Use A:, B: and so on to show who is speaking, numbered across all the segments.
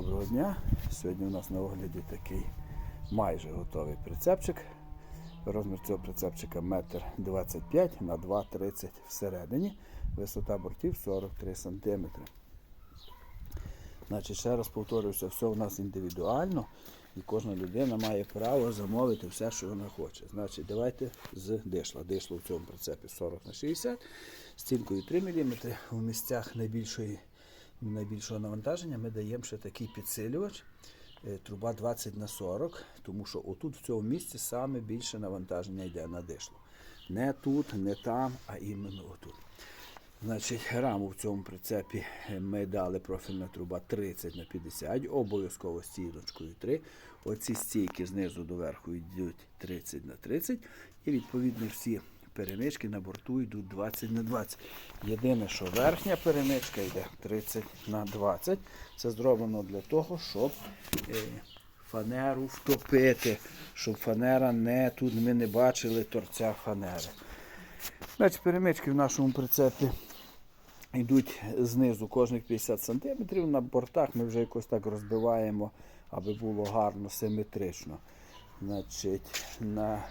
A: доброго дня. Сьогодні у нас на огляді такий майже готовий прицепчик. Розмір цього прицепчика 1,25 на 2,30 всередині. Висота бортів 43 см. Значить, ще раз повторюся, все у нас індивідуально і кожна людина має право замовити все, що вона хоче. Значить, давайте з дишла. Дишло в цьому прицепі 40 на 60 стінкою 3 мм. У місцях найбільшої, найбільшого навантаження ми даємо ще такий підсилювач. е, Труба 20 на 40, тому що отут в цьому місці саме більше навантаження йде на дишло. Не тут, не там, а іменно отут. Значить, раму в цьому прицепі ми дали профільна труба 30 на 50, обов'язково стіночкою 3. Оці стійки знизу до верху йдуть 30 на 30. І відповідно всі перемички на борту йдуть 20 на 20. Єдине, що верхня перемичка йде 30 на 20. Це зроблено для того, щоб е, фанеру втопити, щоб фанера не тут ми не бачили торця фанери. Значить, перемички в нашому прицепі йдуть знизу кожних 50 см. На бортах ми вже якось так розбиваємо, аби було гарно, симетрично. Значить, на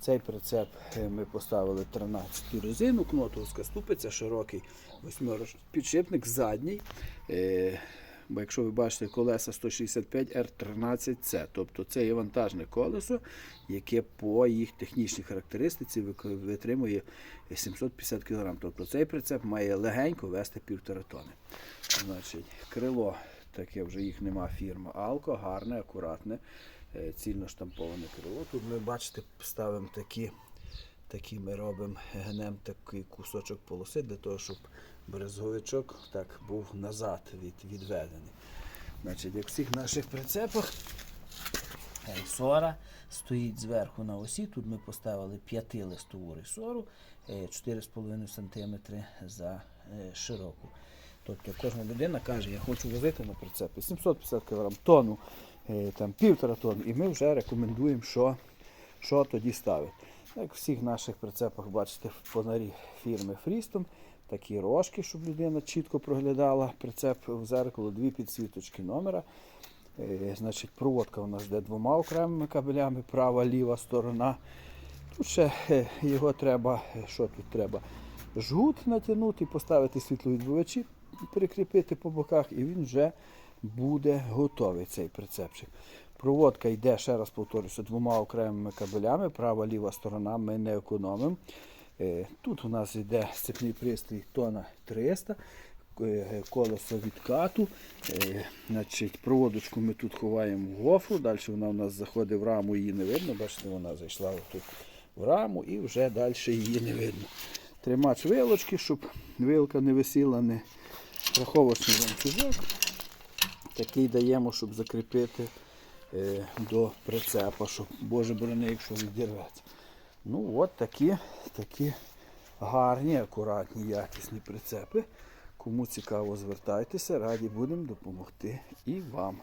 A: цей прицеп е, ми поставили 13 резину, кнотовська ступиця, широкий восьмирочний підшипник, задній. Е, Бо якщо ви бачите колеса 165 R13C, тобто це є вантажне колесо, яке по їх технічній характеристиці витримує 750 кг. Тобто цей прицеп має легенько вести півтора тони. Значить, крило, таке вже їх нема фірма Алко, гарне, акуратне, е, цільно штамповане крило. Тут ми бачите, ставимо такі Такі ми робимо, гнемо такий кусочок полоси для того, щоб брезговичок так був назад від, відведений. Значить, як в всіх наших прицепах, ресора стоїть зверху на осі. Тут ми поставили 5-листову ресору, е, 4,5 см за е, широку. Тобто кожна людина каже, я хочу возити на прицепі 750 кг, тонну, е, там, півтора тонни, і ми вже рекомендуємо, що, що тоді ставити. Як в всіх наших прицепах, бачите, фонарі фірми Фрістон, такі рожки, щоб людина чітко проглядала прицеп в зеркало, дві підсвіточки номера. Е, Значить, проводка у нас йде двома окремими кабелями, права, ліва сторона. Тут ще е, його треба, що тут треба? Жгут натягнути, поставити світловідбивачі, прикріпити по боках, і він вже буде готовий цей прицепчик. Проводка йде, ще раз повторюся, двома окремими кабелями, права, ліва сторона ми не економимо. Е, Тут у нас йде сцепний пристрій тона 300, е, колесо відкату. Е, Значить, проводочку ми тут ховаємо в гофру, далі вона у нас заходить в раму, її не видно. Бачите, вона зайшла тут в раму і вже далі її не видно. Тримач вилочки, щоб вилка не висіла, не страховочний ланцюжок. Такий даємо, щоб закріпити е, до прицепа, щоб Боже борони, якщо відірветься. Ну от такі, такі гарні, акуратні, якісні прицепи. Кому цікаво, звертайтеся, раді будемо допомогти і вам.